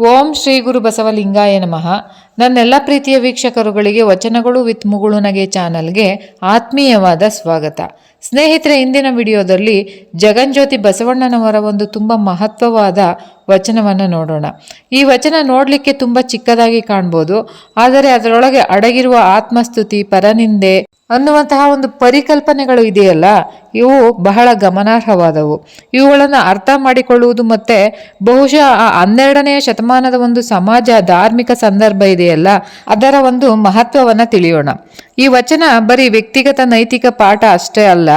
ಓಂ ಶ್ರೀ ಗುರು ಬಸವಲಿಂಗಾಯ ನಮಃ ನನ್ನೆಲ್ಲ ಪ್ರೀತಿಯ ವೀಕ್ಷಕರುಗಳಿಗೆ ವಚನಗಳು ವಿತ್ ಮುಗುಳುನಗೆ ಚಾನಲ್ಗೆ ಆತ್ಮೀಯವಾದ ಸ್ವಾಗತ. ಸ್ನೇಹಿತರೆ, ಇಂದಿನ ವಿಡಿಯೋದಲ್ಲಿ ಜಗನ್ಜ್ಯೋತಿ ಬಸವಣ್ಣನವರ ಒಂದು ತುಂಬ ಮಹತ್ವವಾದ ವಚನವನ್ನು ನೋಡೋಣ. ಈ ವಚನ ನೋಡಲಿಕ್ಕೆ ತುಂಬ ಚಿಕ್ಕದಾಗಿ ಕಾಣ್ಬೋದು, ಆದರೆ ಅದರೊಳಗೆ ಅಡಗಿರುವ ಆತ್ಮಸ್ತುತಿ, ಪರನಿಂದೆ ಅನ್ನುವಂತಹ ಒಂದು ಪರಿಕಲ್ಪನೆಗಳು ಇದೆಯಲ್ಲ, ಇವು ಬಹಳ ಗಮನಾರ್ಹವಾದವು. ಇವುಗಳನ್ನು ಅರ್ಥ ಮಾಡಿಕೊಳ್ಳುವುದು ಮತ್ತೆ ಬಹುಶಃ ಆ ಹನ್ನೆರಡನೆಯ ಶತಮಾನದ ಒಂದು ಸಮಾಜ, ಧಾರ್ಮಿಕ ಸಂದರ್ಭ ಇದೆಯಲ್ಲ ಅದರ ಒಂದು ಮಹತ್ವವನ್ನು ತಿಳಿಯೋಣ. ಈ ವಚನ ಬರೀ ವ್ಯಕ್ತಿಗತ ನೈತಿಕ ಪಾಠ ಅಷ್ಟೇ ಅಲ್ಲ,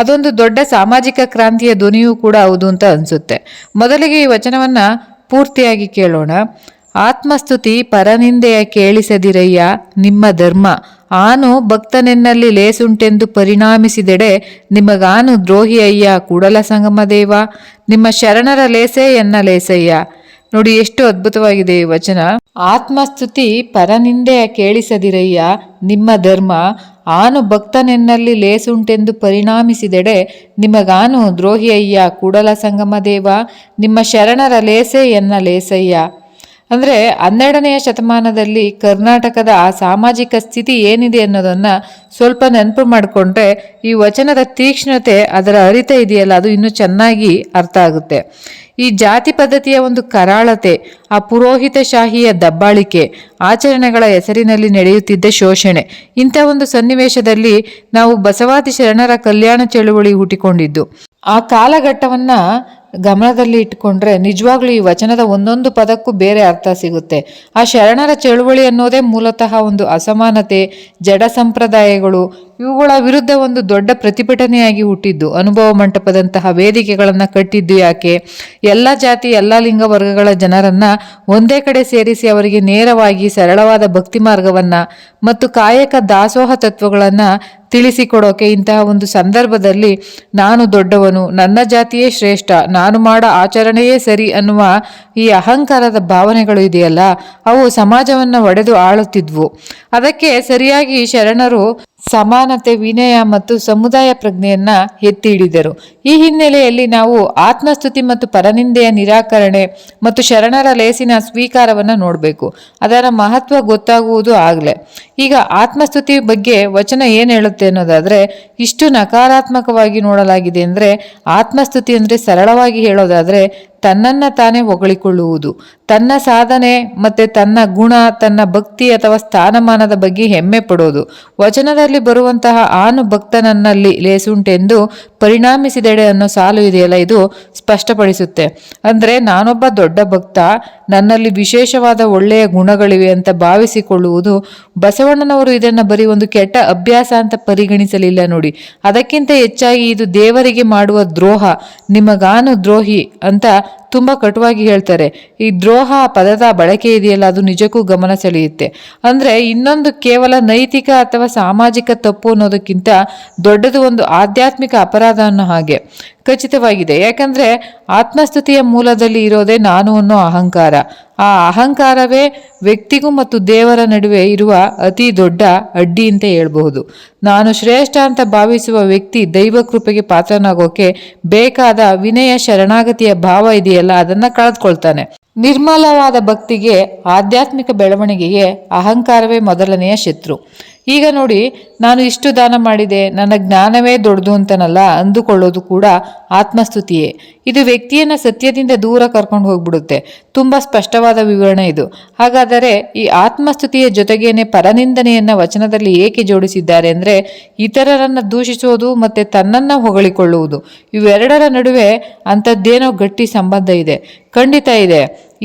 ಅದೊಂದು ದೊಡ್ಡ ಸಾಮಾಜಿಕ ಕ್ರಾಂತಿಯ ಧ್ವನಿಯೂ ಕೂಡ ಹೌದು ಅಂತ ಅನಿಸುತ್ತೆ. ಮೊದಲಿಗೆ ಈ ವಚನವನ್ನ ಪೂರ್ತಿಯಾಗಿ ಕೇಳೋಣ. ಆತ್ಮಸ್ತುತಿ ಪರನಿಂದೆಯ ಕೇಳಿಸದಿರಯ್ಯ ನಿಮ್ಮ ಧರ್ಮ. ಆನು ಭಕ್ತನೆನ್ನಲ್ಲಿ ಲೇಸುಂಟೆಂದು ಪರಿಣಾಮಿಸಿದೆಡೆ ನಿಮಗಾನು ದ್ರೋಹಿ ಅಯ್ಯ ಕೂಡಲ ಸಂಗಮ ದೇವ. ನಿಮ್ಮ ಶರಣರ ಲೇಸೆ ಎನ್ನ ಲೇಸಯ್ಯ. ನೋಡಿ ಎಷ್ಟು ಅದ್ಭುತವಾಗಿದೆ ಈ ವಚನ. ಆತ್ಮಸ್ತುತಿ ಪರನಿಂದೆಯ ಕೇಳಿಸದಿರಯ್ಯ, ನಿಮ್ಮ ಧರ್ಮ ಆನು ಭಕ್ತನೆನ್ನಲ್ಲಿ ಲೇಸುಂಟೆಂದು ಪರಿಣಾಮಿಸಿದೆಡೆ ನಿಮಗಾನು ದ್ರೋಹಿಯಯ್ಯ, ಕೂಡಲ ಸಂಗಮ ದೇವ, ನಿಮ್ಮ ಶರಣರ ಲೇಸೆ ಎನ್ನ ಲೇಸಯ್ಯ. ಅಂದರೆ ಹನ್ನೆರಡನೆಯ ಶತಮಾನದಲ್ಲಿ ಕರ್ನಾಟಕದ ಆ ಸಾಮಾಜಿಕ ಸ್ಥಿತಿ ಏನಿದೆ ಅನ್ನೋದನ್ನು ಸ್ವಲ್ಪ ನೆನಪು ಮಾಡಿಕೊಂಡ್ರೆ ಈ ವಚನದ ತೀಕ್ಷ್ಣತೆ ಅದರ ಅರಿತ ಇದೆಯಲ್ಲ, ಅದು ಇನ್ನೂ ಚೆನ್ನಾಗಿ ಅರ್ಥ ಆಗುತ್ತೆ. ಈ ಜಾತಿ ಪದ್ಧತಿಯ ಒಂದು ಕರಾಳತೆ, ಆ ಪುರೋಹಿತ ಶಾಹಿಯ ದಬ್ಬಾಳಿಕೆ, ಆಚರಣೆಗಳ ಹೆಸರಿನಲ್ಲಿ ನಡೆಯುತ್ತಿದ್ದ ಶೋಷಣೆ, ಇಂಥ ಒಂದು ಸನ್ನಿವೇಶದಲ್ಲಿ ನಾವು ಬಸವಾದಿ ಶರಣರ ಕಲ್ಯಾಣ ಚಳುವಳಿ ಹುಟ್ಟಿಕೊಂಡಿದ್ದು. ಆ ಕಾಲಘಟ್ಟವನ್ನ ಗಮನದಲ್ಲಿ ಇಟ್ಕೊಂಡ್ರೆ ನಿಜವಾಗ್ಲೂ ಈ ವಚನದ ಒಂದೊಂದು ಪದಕ್ಕೂ ಬೇರೆ ಅರ್ಥ ಸಿಗುತ್ತೆ. ಆ ಶರಣರ ಚಳುವಳಿ ಅನ್ನೋದೇ ಮೂಲತಃ ಒಂದು ಅಸಮಾನತೆ, ಜಡ ಸಂಪ್ರದಾಯಗಳು ಇವುಗಳ ವಿರುದ್ಧ ಒಂದು ದೊಡ್ಡ ಪ್ರತಿಭಟನೆಯಾಗಿ ಹುಟ್ಟಿದ್ದು. ಅನುಭವ ಮಂಟಪದಂತಹ ವೇದಿಕೆಗಳನ್ನು ಕಟ್ಟಿದ್ದು ಯಾಕೆ? ಎಲ್ಲ ಜಾತಿ, ಎಲ್ಲ ಲಿಂಗ ವರ್ಗಗಳ ಜನರನ್ನು ಒಂದೇ ಕಡೆ ಸೇರಿಸಿ ಅವರಿಗೆ ನೇರವಾಗಿ ಸರಳವಾದ ಭಕ್ತಿ ಮಾರ್ಗವನ್ನ ಮತ್ತು ಕಾಯಕ ದಾಸೋಹ ತತ್ವಗಳನ್ನ ತಿಳಿಸಿಕೊಡೋಕೆ ಇಂತಹ ಒಂದು ಸಂದರ್ಭದಲ್ಲಿ ನಾನು ದೊಡ್ಡವನು, ನನ್ನ ಜಾತಿಯೇ ಶ್ರೇಷ್ಠ, ನಾನು ಮಾಡೋ ಆಚರಣೆಯೇ ಸರಿ ಅನ್ನುವ ಈ ಅಹಂಕಾರದ ಭಾವನೆಗಳು ಇದೆಯಲ್ಲ? ಅವು ಸಮಾಜವನ್ನು ಒಡೆದು ಆಳುತ್ತಿದ್ವು. ಅದಕ್ಕೆ ಸರಿಯಾಗಿ ಶರಣರು ಸಮಾನತೆ, ವಿನಯ ಮತ್ತು ಸಮುದಾಯ ಪ್ರಜ್ಞೆಯನ್ನ ಎತ್ತಿ ಹಿಡಿದರು ಈ ಹಿನ್ನೆಲೆಯಲ್ಲಿ ನಾವು ಆತ್ಮಸ್ತುತಿ ಮತ್ತು ಪರನಿಂದೆಯ ನಿರಾಕರಣೆ ಮತ್ತು ಶರಣರ ಲೇಸಿನ ಸ್ವೀಕಾರವನ್ನು ನೋಡಬೇಕು. ಅದರ ಮಹತ್ವ ಗೊತ್ತಾಗುವುದು ಆಗಲೇ. ಈಗ ಆತ್ಮಸ್ತುತಿ ಬಗ್ಗೆ ವಚನ ಏನು ಹೇಳುತ್ತೆ ಅನ್ನೋದಾದರೆ, ಇಷ್ಟು ನಕಾರಾತ್ಮಕವಾಗಿ ನೋಡಲಾಗಿದೆ ಅಂದರೆ, ಆತ್ಮಸ್ತುತಿ ಅಂದರೆ ಸರಳವಾಗಿ ಹೇಳೋದಾದ್ರೆ ತನ್ನನ್ನ ತಾನೇ ಹೊಗಳಿಕೊಳ್ಳುವುದು. ತನ್ನ ಸಾಧನೆ ಮತ್ತು ತನ್ನ ಗುಣ, ತನ್ನ ಭಕ್ತಿ ಅಥವಾ ಸ್ಥಾನಮಾನದ ಬಗ್ಗೆ ಹೆಮ್ಮೆ ಪಡೋದು. ವಚನದಲ್ಲಿ ಬರುವಂತಹ ಆನು ಭಕ್ತನನ್ನಲ್ಲಿ ಲೇಸುಂಟೆಂದು ಪರಿಣಾಮಿಸಿದೆಡೆ ಅನ್ನೋ ಸಾಲು ಇದೆಯಲ್ಲ, ಇದು ಸ್ಪಷ್ಟಪಡಿಸುತ್ತೆ. ಅಂದರೆ ನಾನೊಬ್ಬ ದೊಡ್ಡ ಭಕ್ತ, ನನ್ನಲ್ಲಿ ವಿಶೇಷವಾದ ಒಳ್ಳೆಯ ಗುಣಗಳಿವೆ ಅಂತ ಭಾವಿಸಿಕೊಳ್ಳುವುದು ಬಸವಣ್ಣನವರು ಇದನ್ನು ಬರೀ ಒಂದು ಕೆಟ್ಟ ಅಭ್ಯಾಸ ಅಂತ ಪರಿಗಣಿಸಲಿಲ್ಲ ನೋಡಿ. ಅದಕ್ಕಿಂತ ಹೆಚ್ಚಾಗಿ ಇದು ದೇವರಿಗೆ ಮಾಡುವ ದ್ರೋಹ, ನಿಮಗಾನು ದ್ರೋಹಿ ಅಂತ ತುಂಬ ಕಟುವಾಗಿ ಹೇಳ್ತಾರೆ, ಈ ದ್ರೋಹ ಪದದ ಬಳಕೆ ಇದೆಯಲ್ಲ, ಅದು ನಿಜಕ್ಕೂ ಗಮನ ಸೆಳೆಯುತ್ತೆ. ಅಂದರೆ ಇನ್ನೊಂದು ಕೇವಲ ನೈತಿಕ ಅಥವಾ ಸಾಮಾಜಿಕ ತಪ್ಪು ಅನ್ನೋದಕ್ಕಿಂತ ದೊಡ್ಡದು ಒಂದು ಆಧ್ಯಾತ್ಮಿಕ ಅಪರಾಧ ಅನ್ನೋ ಹಾಗೆ. ಖಚಿತವಾಗಿದೆ. ಯಾಕಂದ್ರೆ ಆತ್ಮಸ್ತುತಿಯ ಮೂಲದಲ್ಲಿ ಇರೋದೇ ನಾನು ಅನ್ನೋ ಅಹಂಕಾರ. ಆ ಅಹಂಕಾರವೇ ವ್ಯಕ್ತಿಗೂ ಮತ್ತು ದೇವರ ನಡುವೆ ಇರುವ ಅತಿ ದೊಡ್ಡ ಅಡ್ಡಿ ಅಂತ ಹೇಳ್ಬಹುದು. ನಾನು ಶ್ರೇಷ್ಠ ಅಂತ ಭಾವಿಸುವ ವ್ಯಕ್ತಿ ದೈವ ಕೃಪೆಗೆ ಪಾತ್ರನಾಗೋಕೆ ಬೇಕಾದ ವಿನಯ ಶರಣಾಗತಿಯ ಭಾವ ಇದೆಯಲ್ಲ, ಅದನ್ನ ಕಳೆದುಕೊಳ್ತಾನೆ. ನಿರ್ಮಲವಾದ ಭಕ್ತಿಗೆ, ಆಧ್ಯಾತ್ಮಿಕ ಬೆಳವಣಿಗೆಗೆ ಅಹಂಕಾರವೇ ಮೊದಲನೆಯ ಶತ್ರು. ಈಗ ನೋಡಿ ನಾನು ಇಷ್ಟು ದಾನ ಮಾಡಿದೆ ನನ್ನ ಜ್ಞಾನವೇ ದೊಡ್ಡದು ಅಂತನಲ್ಲ ಅಂದುಕೊಳ್ಳೋದು ಕೂಡ ಆತ್ಮಸ್ತುತಿಯೇ. ಇದು ವ್ಯಕ್ತಿಯನ್ನು ಸತ್ಯದಿಂದ ದೂರ ಕರ್ಕೊಂಡು ಹೋಗ್ಬಿಡುತ್ತೆ. ತುಂಬ ಸ್ಪಷ್ಟವಾದ ವಿವರಣೆ ಇದು. ಹಾಗಾದರೆ ಈ ಆತ್ಮಸ್ತುತಿಯ ಜೊತೆಗೇನೆ ಪರನಿಂದನೆಯನ್ನು ವಚನದಲ್ಲಿ ಏಕೆ ಜೋಡಿಸಿದ್ದಾರೆ ಅಂದರೆ ಇತರರನ್ನು ದೂಷಿಸೋದು ಮತ್ತು ತನ್ನನ್ನು ಹೊಗಳಿಕೊಳ್ಳುವುದು. ಇವೆರಡರ ನಡುವೆ ಅಂಥದ್ದೇನೋ ಗಟ್ಟಿ ಸಂಬಂಧ ಇದೆ. ಖಂಡಿತ ಇದೆ.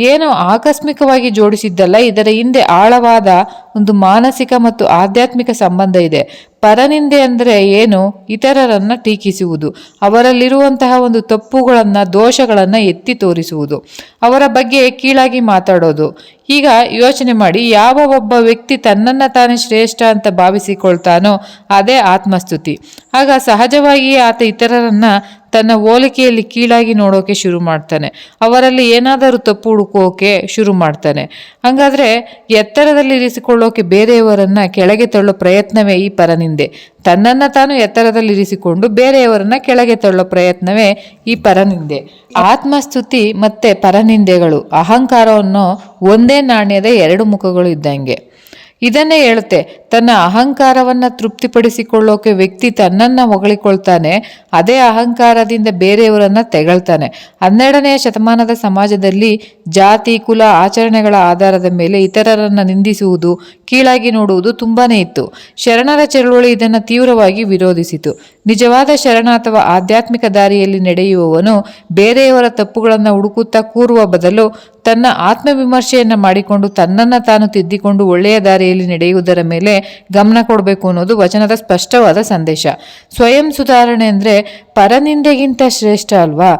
ಏನೋ ಆಕಸ್ಮಿಕವಾಗಿ ಜೋಡಿಸಿದ್ದಲ್ಲ, ಇದರ ಹಿಂದೆ ಆಳವಾದ ಒಂದು ಮಾನಸಿಕ ಮತ್ತು ಆಧ್ಯಾತ್ಮಿಕ ಸಂಬಂಧ ಇದೆ. ಪರನಿಂದೆ ಅಂದರೆ ಏನು? ಇತರರನ್ನ ಟೀಕಿಸುವುದು. ಅವರಲ್ಲಿರುವಂತಹ ಒಂದು ತಪ್ಪುಗಳನ್ನು, ದೋಷಗಳನ್ನು ಎತ್ತಿ ತೋರಿಸುವುದು. ಅವರ ಬಗ್ಗೆ ಕೀಳಾಗಿ ಮಾತಾಡೋದು. ಈಗ ಯೋಚನೆ ಮಾಡಿ, ಯಾವ ಒಬ್ಬ ವ್ಯಕ್ತಿ ತನ್ನನ್ನ ತಾನೇ ಶ್ರೇಷ್ಠ ಅಂತ ಭಾವಿಸಿಕೊಳ್ತಾನೋ ಅದೇ ಆತ್ಮಸ್ತುತಿ. ಆಗ ಸಹಜವಾಗಿಯೇ ಆತ ಇತರರನ್ನ ತನ್ನ ಹೋಲಿಕೆಯಲ್ಲಿ ಕೀಳಾಗಿ ನೋಡೋಕೆ ಶುರು ಮಾಡ್ತಾನೆ. ಅವರಲ್ಲಿ ಏನಾದರೂ ತಪ್ಪು ಹುಡುಕೋಕೆ ಶುರು ಮಾಡ್ತಾನೆ. ಹಾಗಾದ್ರೆ ಎತ್ತರದಲ್ಲಿ ಇರಿಸಿಕೊಳ್ಳೋಕೆ ಬೇರೆಯವರನ್ನ ಕೆಳಗೆ ತಳ್ಳೋ ಪ್ರಯತ್ನವೇ ಈ ಪರನಿಂದೆ. ತನ್ನನ್ನ ತಾನು ಎತ್ತರದಲ್ಲಿರಿಸಿಕೊಂಡು ಬೇರೆಯವರನ್ನ ಕೆಳಗೆ ತಳ್ಳೋ ಪ್ರಯತ್ನವೇ ಈ ಪರನಿಂದೆ. ಆತ್ಮಸ್ತುತಿ ಮತ್ತೆ ಪರನಿಂದೆಗಳು, ಅಹಂಕಾರವನ್ನು ಒಂದೇ ನಾಣ್ಯದ ಎರಡು ಮುಖಗಳು ಇದ್ದಂಗೆ. ಇದನ್ನೇ ಹೇಳುತ್ತೆ, ತನ್ನ ಅಹಂಕಾರವನ್ನು ತೃಪ್ತಿಪಡಿಸಿಕೊಳ್ಳೋಕೆ ವ್ಯಕ್ತಿ ತನ್ನನ್ನ ಹೊಗಳಿಕೊಳ್ತಾನೆ, ಅದೇ ಅಹಂಕಾರದಿಂದ ಬೇರೆಯವರನ್ನು ತೆಗಳ್ತಾನೆ. ಹನ್ನೆರಡನೆಯ ಶತಮಾನದ ಸಮಾಜದಲ್ಲಿ ಜಾತಿ, ಕುಲ, ಆಚರಣೆಗಳ ಆಧಾರದ ಮೇಲೆ ಇತರರನ್ನು ನಿಂದಿಸುವುದು ಕೀಳಾಗಿ ನೋಡುವುದು ತುಂಬಾನೇ ಇತ್ತು. ಶರಣರ ಚಳುವಳಿ ಇದನ್ನು ತೀವ್ರವಾಗಿ ವಿರೋಧಿಸಿತು. ನಿಜವಾದ ಶರಣ ಅಥವಾ ಆಧ್ಯಾತ್ಮಿಕ ದಾರಿಯಲ್ಲಿ ನಡೆಯುವವನು ಬೇರೆಯವರ ತಪ್ಪುಗಳನ್ನು ಹುಡುಕುತ್ತಾ ಕೂರುವ ಬದಲು ತನ್ನ ಆತ್ಮವಿಮರ್ಶೆಯನ್ನ ಮಾಡಿಕೊಂಡು ತನ್ನನ್ನ ತಾನು ತಿದ್ದಿಕೊಂಡು ಒಳ್ಳೆಯ ದಾರಿಯಲ್ಲಿ ನಡೆಯುವುದರ ಮೇಲೆ ಗಮನ ಕೊಡಬೇಕು ಅನ್ನೋದು ವಚನದ ಸ್ಪಷ್ಟವಾದ ಸಂದೇಶ. ಸ್ವಯಂ ಸುಧಾರಣೆ ಅಂದ್ರೆ ಪರನಿಂದೆಗಿಂತ ಶ್ರೇಷ್ಠ ಅಲ್ವಾ?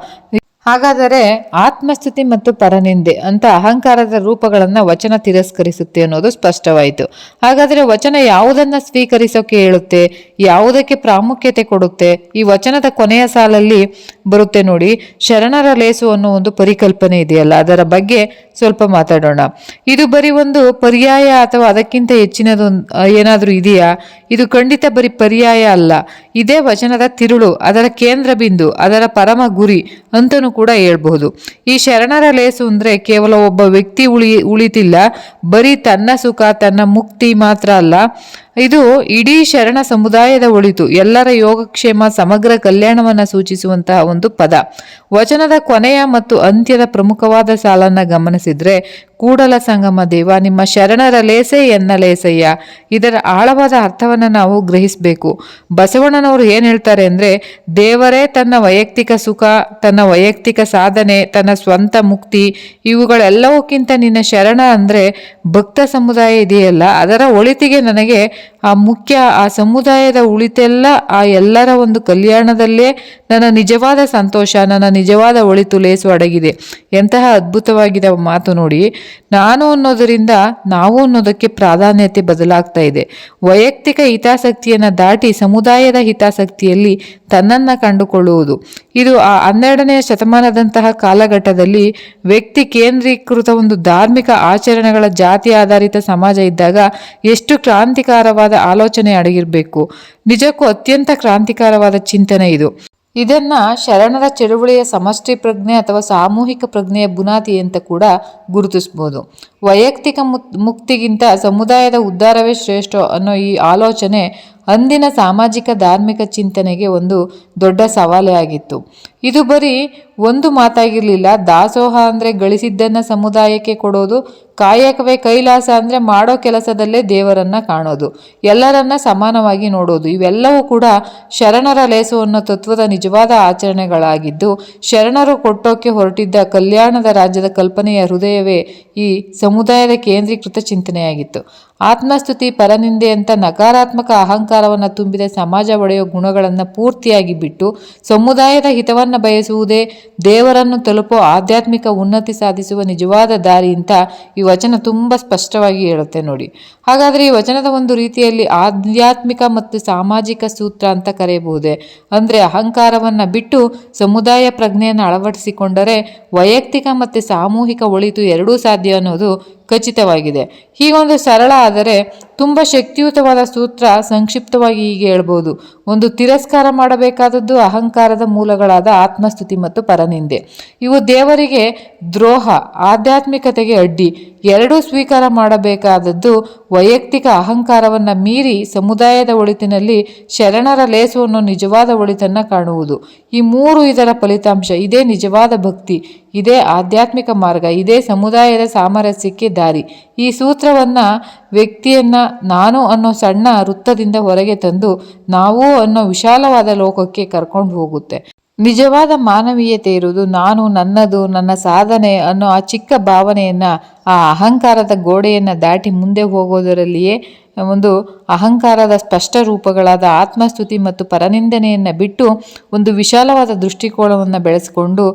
ಹಾಗಾದರೆ ಆತ್ಮಸ್ಥಿತಿ ಮತ್ತು ಪರನಿಂದೆ ಅಂತ ಅಹಂಕಾರದ ರೂಪಗಳನ್ನು ವಚನ ತಿರಸ್ಕರಿಸುತ್ತೆ ಅನ್ನೋದು ಸ್ಪಷ್ಟವಾಯಿತು. ಹಾಗಾದರೆ ವಚನ ಯಾವುದನ್ನು ಸ್ವೀಕರಿಸೋಕೆ ಹೇಳುತ್ತೆ? ಯಾವುದಕ್ಕೆ ಪ್ರಾಮುಖ್ಯತೆ ಕೊಡುತ್ತೆ? ಈ ವಚನದ ಕೊನೆಯ ಸಾಲಲ್ಲಿ ಬರುತ್ತೆ ನೋಡಿ, ಶರಣರ ಲೇಸು ಅನ್ನೋ ಒಂದು ಪರಿಕಲ್ಪನೆ ಇದೆಯಲ್ಲ, ಅದರ ಬಗ್ಗೆ ಸ್ವಲ್ಪ ಮಾತಾಡೋಣ. ಇದು ಬರೀ ಒಂದು ಪರ್ಯಾಯ ಅಥವಾ ಅದಕ್ಕಿಂತ ಹೆಚ್ಚಿನದು ಏನಾದರೂ ಇದೆಯಾ? ಇದು ಖಂಡಿತ ಬರೀ ಪರ್ಯಾಯ ಅಲ್ಲ. ಇದೇ ವಚನದ ತಿರುಳು, ಅದರ ಕೇಂದ್ರ ಬಿಂದು, ಅದರ ಪರಮ ಗುರಿ ಅಂತಲೂ ಕೂಡ ಹೇಳ್ಬಹುದು. ಈ ಶರಣರ ಲೇಸು ಅಂದರೆ ಕೇವಲ ಒಬ್ಬ ವ್ಯಕ್ತಿ ಉಳಿ, ಉಳಿತಿಲ್ಲ, ಬರೀ ತನ್ನ ಸುಖ, ತನ್ನ ಮುಕ್ತಿ ಮಾತ್ರ ಅಲ್ಲ. ಇದು ಇಡೀ ಶರಣ ಸಮುದಾಯದ ಒಳಿತು, ಎಲ್ಲರ ಯೋಗಕ್ಷೇಮ, ಸಮಗ್ರ ಕಲ್ಯಾಣವನ್ನ ಸೂಚಿಸುವಂತಹ ಒಂದು ಪದ. ವಚನದ ಕೊನೆಯ ಮತ್ತು ಅಂತ್ಯದ ಪ್ರಮುಖವಾದ ಸಾಲನ್ನ ಗಮನಿಸಿದ್ರೆ ಕೂಡಲ ಸಂಗಮ ದೇವ, ನಿಮ್ಮ ಶರಣರ ಲೇಸೆ ಎನ್ನ ಲೇಸಯ್ಯ. ಇದರ ಆಳವಾದ ಅರ್ಥವನ್ನು ನಾವು ಗ್ರಹಿಸಬೇಕು. ಬಸವಣ್ಣನವರು ಏನು ಹೇಳ್ತಾರೆ ಅಂದರೆ, ದೇವರೇ ತನ್ನ ವೈಯಕ್ತಿಕ ಸುಖ, ತನ್ನ ವೈಯಕ್ತಿಕ ಸಾಧನೆ, ತನ್ನ ಸ್ವಂತ ಮುಕ್ತಿ, ಇವುಗಳೆಲ್ಲವಕ್ಕಿಂತ ನಿನ್ನ ಶರಣ ಅಂದರೆ ಭಕ್ತ ಸಮುದಾಯ ಇದೆಯಲ್ಲ, ಅದರ ಒಳಿತಿಗೆ ನನಗೆ ಆ ಮುಖ್ಯ, ಆ ಸಮುದಾಯದ ಉಳಿತೆಲ್ಲ, ಆ ಎಲ್ಲರ ಒಂದು ಕಲ್ಯಾಣದಲ್ಲೇ ನನ್ನ ನಿಜವಾದ ಸಂತೋಷ, ನನ್ನ ನಿಜವಾದ ಒಳಿತು ಲೇಸು ಅಡಗಿದೆ. ಎಂತಹ ಅದ್ಭುತವಾಗಿದೆ ಮಾತು ನೋಡಿ. ನಾನು ಅನ್ನೋದರಿಂದ ನಾವು ಅನ್ನೋದಕ್ಕೆ ಪ್ರಾಧಾನ್ಯತೆ ಬದಲಾಗ್ತಾ ಇದೆ. ವೈಯಕ್ತಿಕ ಹಿತಾಸಕ್ತಿಯನ್ನು ದಾಟಿ ಸಮುದಾಯದ ಹಿತಾಸಕ್ತಿಯಲ್ಲಿ ತನ್ನನ್ನು ಕಂಡುಕೊಳ್ಳುವುದು. ಇದು ಆ ಹನ್ನೆರಡನೆಯ ಶತಮಾನದಂತಹ ಕಾಲಘಟ್ಟದಲ್ಲಿ ವ್ಯಕ್ತಿ ಕೇಂದ್ರೀಕೃತ ಒಂದು ಧಾರ್ಮಿಕ ಆಚರಣೆಗಳ ಜಾತಿ ಆಧಾರಿತ ಸಮಾಜ ಇದ್ದಾಗ ಎಷ್ಟು ಕ್ರಾಂತಿಕಾರವಾದ ಆಲೋಚನೆ ಅಡಗಿರಬೇಕು. ನಿಜಕ್ಕೂ ಅತ್ಯಂತ ಕ್ರಾಂತಿಕಾರವಾದ ಚಿಂತನೆ ಇದು. ಇದನ್ನ ಶರಣರ ಚಳುವಳಿಯ ಸಮಷ್ಟಿ ಪ್ರಜ್ಞೆ ಅಥವಾ ಸಾಮೂಹಿಕ ಪ್ರಜ್ಞೆಯ ಬುನಾದಿ ಅಂತ ಕೂಡ ಗುರುತಿಸ್ಬೋದು. ವೈಯಕ್ತಿಕ ಮುಕ್- ಮುಕ್ತಿಗಿಂತ ಸಮುದಾಯದ ಉದ್ಧಾರವೇ ಶ್ರೇಷ್ಠ ಅನ್ನೋ ಈ ಆಲೋಚನೆ ಅಂದಿನ ಸಾಮಾಜಿಕ ಧಾರ್ಮಿಕ ಚಿಂತನೆಗೆ ಒಂದು ದೊಡ್ಡ ಸವಾಲೇ ಆಗಿತ್ತು. ಇದು ಬರೀ ಒಂದು ಮಾತಾಗಿರಲಿಲ್ಲ. ದಾಸೋಹ ಅಂದರೆ ಗಳಿಸಿದ್ದನ್ನು ಸಮುದಾಯಕ್ಕೆ ಕೊಡೋದು, ಕಾಯಕವೇ ಕೈಲಾಸ ಅಂದರೆ ಮಾಡೋ ಕೆಲಸದಲ್ಲೇ ದೇವರನ್ನ ಕಾಣೋದು, ಎಲ್ಲರನ್ನ ಸಮಾನವಾಗಿ ನೋಡೋದು. ಇವೆಲ್ಲವೂ ಕೂಡ ಶರಣರ ಲೇಸು ಅನ್ನೋ ತತ್ವದ ನಿಜವಾದ ಆಚರಣೆಗಳಾಗಿದ್ದು, ಶರಣರು ಕೊಟ್ಟೋಕೆ ಹೊರಟಿದ್ದ ಕಲ್ಯಾಣದ ರಾಜ್ಯದ ಕಲ್ಪನೆಯ ಹೃದಯವೇ ಈ ಸಮುದಾಯದ ಕೇಂದ್ರೀಕೃತ ಚಿಂತನೆಯಾಗಿತ್ತು. ಆತ್ಮಸ್ತುತಿ, ಪರನಿಂದೆ ಅಂತ ನಕಾರಾತ್ಮಕ ಅಹಂಕಾರವನ್ನು ತುಂಬಿದ ಸಮಾಜ ಒಡೆಯೋ ಗುಣಗಳನ್ನು ಪೂರ್ತಿಯಾಗಿ ಬಿಟ್ಟು, ಸಮುದಾಯದ ಹಿತವನ್ನು ಬಯಸುವುದೇ ದೇವರನ್ನು ತಲುಪೋ ಆಧ್ಯಾತ್ಮಿಕ ಉನ್ನತಿ ಸಾಧಿಸುವ ನಿಜವಾದ ದಾರಿ ಅಂತ ಈ ವಚನ ತುಂಬ ಸ್ಪಷ್ಟವಾಗಿ ಹೇಳುತ್ತೆ ನೋಡಿ. ಹಾಗಾದರೆ ಈ ವಚನದ ಒಂದು ರೀತಿಯಲ್ಲಿ ಆಧ್ಯಾತ್ಮಿಕ ಮತ್ತು ಸಾಮಾಜಿಕ ಸೂತ್ರ ಅಂತ ಕರೆಯಬಹುದೇ? ಅಂದರೆ ಅಹಂಕಾರವನ್ನು ಬಿಟ್ಟು ಸಮುದಾಯ ಪ್ರಜ್ಞೆಯನ್ನು ಅಳವಡಿಸಿಕೊಂಡರೆ ವೈಯಕ್ತಿಕ ಮತ್ತು ಸಾಮೂಹಿಕ ಒಳಿತು ಎರಡೂ ಸಾಧ್ಯ ಅನ್ನೋದು ಖಚಿತವಾಗಿದೆ. ಹೀಗೊಂದು ಸರಳ ಆದರೆ ತುಂಬ ಶಕ್ತಿಯುತವಾದ ಸೂತ್ರ ಸಂಕ್ಷಿಪ್ತವಾಗಿ ಹೀಗೆ ಹೇಳ್ಬೋದು. ಒಂದು ತಿರಸ್ಕಾರ ಮಾಡಬೇಕಾದದ್ದು ಅಹಂಕಾರದ ಮೂಲಗಳಾದ ಆತ್ಮಸ್ತುತಿ ಮತ್ತು ಪರನಿಂದೆ. ಇವು ದೇವರಿಗೆ ದ್ರೋಹ, ಆಧ್ಯಾತ್ಮಿಕತೆಗೆ ಅಡ್ಡಿ. ಎರಡೂ ಸ್ವೀಕಾರ ಮಾಡಬೇಕಾದದ್ದು ವೈಯಕ್ತಿಕ ಅಹಂಕಾರವನ್ನು ಮೀರಿ ಸಮುದಾಯದ ಒಳಿತಿನಲ್ಲಿ ಶರಣರ ಲೇಸವನ್ನು ನಿಜವಾದ ಒಳಿತನ್ನು ಕಾಣುವುದು. ಈ ಮೂರು ಇದರ ಫಲಿತಾಂಶ ಇದೇ ನಿಜವಾದ ಭಕ್ತಿ. ಇದೇ ಆಧ್ಯಾತ್ಮಿಕ ಮಾರ್ಗ, ಇದೇ ಸಮುದಾಯದ ಸಾಮರಸ್ಯಕ್ಕೆ ದಾರಿ. ಈ ಸೂತ್ರವನ್ನು ವ್ಯಕ್ತಿಯನ್ನು ನಾನು ಅನ್ನೋ ಸಣ್ಣ ವೃತ್ತದಿಂದ ಹೊರಗೆ ತಂದು ನಾವು ಅನ್ನೋ ವಿಶಾಲವಾದ ಲೋಕಕ್ಕೆ ಕರ್ಕೊಂಡು ಹೋಗುತ್ತೆ. ನಿಜವಾದ ಮಾನವೀಯತೆ ಇರುವುದು ನಾನು, ನನ್ನದು, ನನ್ನ ಸಾಧನೆ ಅನ್ನೋ ಆ ಚಿಕ್ಕ ಭಾವನೆಯನ್ನು, ಆ ಅಹಂಕಾರದ ಗೋಡೆಯನ್ನು ದಾಟಿ ಮುಂದೆ ಹೋಗೋದರಲ್ಲಿಯೇ ಒಂದು ಅಹಂಕಾರದ ಸ್ಪಷ್ಟ ರೂಪಗಳಾದ ಆತ್ಮಸ್ತುತಿ ಮತ್ತು ಪರನಿಂದನೆಯನ್ನು ಬಿಟ್ಟು ಒಂದು ವಿಶಾಲವಾದ ದೃಷ್ಟಿಕೋನವನ್ನು ಬೆಳೆಸಿಕೊಂಡು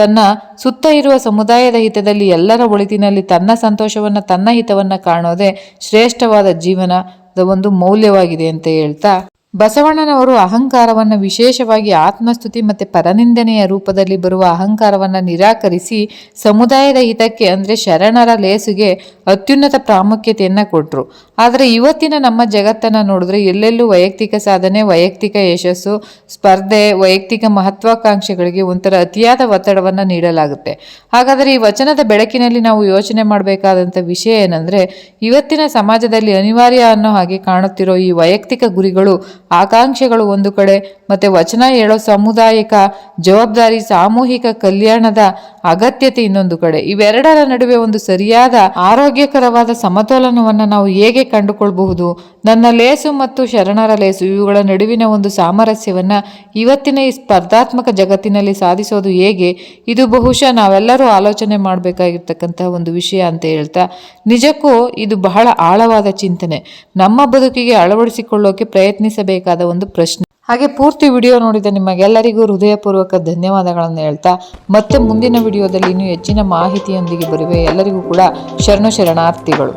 ತನ್ನ ಸುತ್ತ ಇರುವ ಸಮುದಾಯದ ಹಿತದಲ್ಲಿ ಎಲ್ಲರ ಒಳಿತಿನಲ್ಲಿ ತನ್ನ ಸಂತೋಷವನ್ನು, ತನ್ನ ಹಿತವನ್ನು ಕಾಣೋದೇ ಶ್ರೇಷ್ಠವಾದ ಜೀವನದ ಒಂದು ಮೌಲ್ಯವಾಗಿದೆ ಅಂತ ಹೇಳ್ತಾ ಬಸವಣ್ಣನವರು ಅಹಂಕಾರವನ್ನು ವಿಶೇಷವಾಗಿ ಆತ್ಮಸ್ತುತಿ ಮತ್ತು ಪರನಿಂದನೆಯ ರೂಪದಲ್ಲಿ ಬರುವ ಅಹಂಕಾರವನ್ನು ನಿರಾಕರಿಸಿ ಸಮುದಾಯದ ಹಿತಕ್ಕೆ ಅಂದರೆ ಶರಣರ ಲೇಸುಗೆ ಅತ್ಯುನ್ನತ ಪ್ರಾಮುಖ್ಯತೆಯನ್ನು ಕೊಟ್ಟರು ಆದರೆ ಇವತ್ತಿನ ನಮ್ಮ ಜಗತ್ತನ್ನು ನೋಡಿದ್ರೆ ಎಲ್ಲೆಲ್ಲೂ ವೈಯಕ್ತಿಕ ಸಾಧನೆ, ವೈಯಕ್ತಿಕ ಯಶಸ್ಸು, ಸ್ಪರ್ಧೆ, ವೈಯಕ್ತಿಕ ಮಹತ್ವಾಕಾಂಕ್ಷೆಗಳಿಗೆ ಒಂಥರ ಅತಿಯಾದ ಒತ್ತಡವನ್ನು ನೀಡಲಾಗುತ್ತೆ. ಹಾಗಾದರೆ ಈ ವಚನದ ಬೆಳಕಿನಲ್ಲಿ ನಾವು ಯೋಚನೆ ಮಾಡಬೇಕಾದಂಥ ವಿಷಯ ಏನಂದರೆ, ಇವತ್ತಿನ ಸಮಾಜದಲ್ಲಿ ಅನಿವಾರ್ಯ ಅನ್ನೋ ಹಾಗೆ ಕಾಣುತ್ತಿರೋ ಈ ವೈಯಕ್ತಿಕ ಗುರಿಗಳು ಆಕಾಂಕ್ಷೆಗಳು ಒಂದು ಕಡೆ ಮತ್ತು ವಚನ ಹೇಳೋ ಸಾಮುದಾಯಿಕ ಜವಾಬ್ದಾರಿ ಸಾಮೂಹಿಕ ಕಲ್ಯಾಣದ ಅಗತ್ಯತೆ ಇನ್ನೊಂದು ಕಡೆ. ಇವೆರಡರ ನಡುವೆ ಒಂದು ಸರಿಯಾದ ಆರೋಗ್ಯಕರವಾದ ಸಮತೋಲನವನ್ನು ನಾವು ಹೇಗೆ ಕಂಡುಕೊಳ್ಬಹುದು? ನನ್ನ ಲೇಸು ಮತ್ತು ಶರಣರ ಲೇಸು, ಇವುಗಳ ನಡುವಿನ ಒಂದು ಸಾಮರಸ್ಯವನ್ನು ಇವತ್ತಿನ ಈ ಸ್ಪರ್ಧಾತ್ಮಕ ಜಗತ್ತಿನಲ್ಲಿ ಸಾಧಿಸೋದು ಹೇಗೆ? ಇದು ಬಹುಶಃ ನಾವೆಲ್ಲರೂ ಆಲೋಚನೆ ಮಾಡಬೇಕಾಗಿರ್ತಕ್ಕಂತಹ ಒಂದು ವಿಷಯ ಅಂತ ಹೇಳ್ತಾ, ನಿಜಕ್ಕೂ ಇದು ಬಹಳ ಆಳವಾದ ಚಿಂತನೆ. ನಮ್ಮ ಬದುಕಿಗೆ ಅಳವಡಿಸಿಕೊಳ್ಳೋಕೆ ಪ್ರಯತ್ನಿಸಬೇಕಾದ ಒಂದು ಪ್ರಶ್ನೆ. ಹಾಗೆ ಪೂರ್ತಿ ವಿಡಿಯೋ ನೋಡಿದ ನಿಮಗೆಲ್ಲರಿಗೂ ಹೃದಯಪೂರ್ವಕ ಧನ್ಯವಾದಗಳನ್ನು ಹೇಳ್ತಾ, ಮತ್ತೆ ಮುಂದಿನ ವಿಡಿಯೋದಲ್ಲಿ ಇನ್ನೂ ಹೆಚ್ಚಿನ ಮಾಹಿತಿಯೊಂದಿಗೆ ಬರುವೆ. ಎಲ್ಲರಿಗೂ ಕೂಡ ಶರಣು ಶರಣಾರ್ಥಿಗಳು.